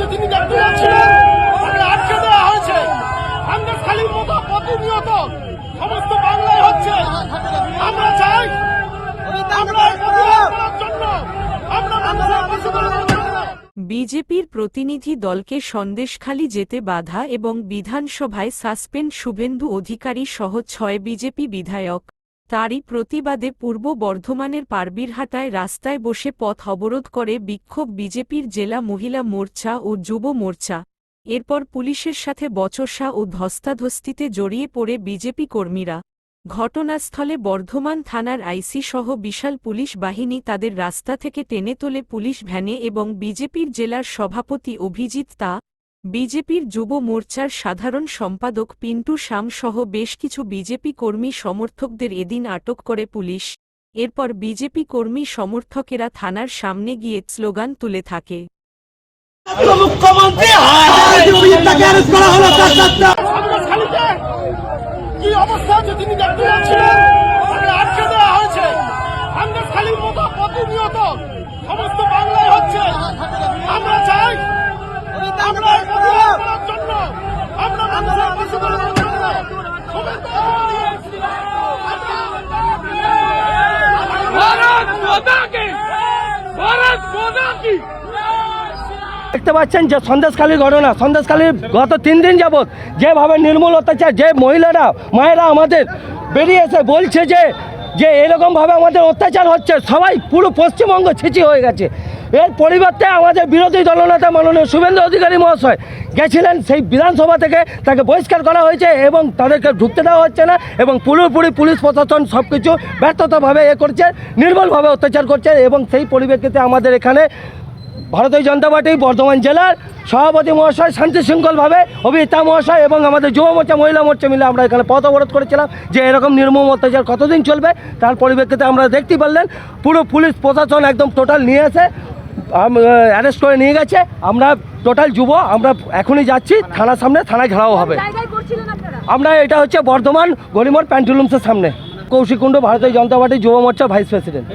যদি আটকে দেওয়া হয়েছে। মতো প্রতিনিয়ত সমস্ত বাংলায় হচ্ছে। আমরা চাই বিজেপির প্রতিনিধি দলকে সন্দেশখালি যেতে বাধা এবং বিধানসভায় সাসপেন্ড শুভেন্দু অধিকারী সহ ছয় বিজেপি বিধায়ক। তারই প্রতিবাদে পূর্ব বর্ধমানের পারবিরহাটায় রাস্তায় বসে পথ অবরোধ করে বিক্ষোভ বিজেপির জেলা মহিলা মোর্চা ও যুব মোর্চা। এরপর পুলিশের সাথে বচসা ও ধস্তাধস্তিতে জড়িয়ে পড়ে বিজেপি কর্মীরা। ঘটনাস্থলে বর্ধমান থানার আইসি সহ বিশাল পুলিশ বাহিনী তাদের রাস্তা থেকে টেনে তোলে পুলিশ ভ্যানে এবং বিজেপির জেলার সভাপতি অভিজিৎ তা বিজেপির যুব মোর্চার সাধারণ সম্পাদক পিন্টু শাম সহ বেশ কিছু বিজেপি কর্মী সমর্থকদের এদিন আটক করে পুলিশ। এরপর বিজেপি কর্মী সমর্থকেরা থানার সামনে গিয়ে স্লোগান তুলে থাকে। মুখ্যমন্ত্রী দেখতে পাচ্ছেন যে সন্দেশকালীর ঘটনা সন্দেশকালীর গত তিন দিন যাবৎ যেভাবে নির্মূল অত্যাচার, যে মহিলারা, মায়েরা আমাদের বেরিয়ে এসে বলছে যে যে এরকমভাবে আমাদের অত্যাচার হচ্ছে, সবাই পুরো পশ্চিমবঙ্গ ছিচি হয়ে গেছে। এর পরিবর্তে আমাদের বিরোধী দলনেতা মাননীয় শুভেন্দু অধিকারী মহাশয় গেছিলেন সেই বিধানসভা থেকে, তাকে বহিষ্কার করা হয়েছে এবং তাদেরকে ঢুকতে দেওয়া হচ্ছে না এবং পুরোপুরি পুলিশ প্রশাসন সব কিছু ব্যর্থতাভাবে এ করছে, নির্মলভাবে অত্যাচার করছে এবং সেই পরিপ্রেক্ষিতে আমাদের এখানে ভারতীয় জনতা পার্টি বর্ধমান জেলার সভাপতি মহাশয় শান্তি শৃঙ্খলভাবে অভিনেতা মহাশয় এবং আমাদের যুব মোর্চা মহিলা মোর্চা মিলে আমরা এখানে পথ অবরোধ করেছিলাম যে এরকম নির্মম অত্যাচার কতদিন চলবে তার পরিপ্রেক্ষিতে আমরা দেখতে পারলেন পুরো পুলিশ প্রশাসন একদম টোটাল নিয়ে এসে অ্যারেস্ট করে নিয়ে গেছে। আমরা টোটাল যুব আমরা এখনই যাচ্ছি থানার সামনে থানায় ঘেরাও হবে। আমরা এটা হচ্ছে বর্ধমান গরিমোর প্যান্টুলুমসের সামনে। কৌশিকুণ্ড ভারতীয় জনতা পার্টি যুব মোর্চা ভাইস প্রেসিডেন্ট।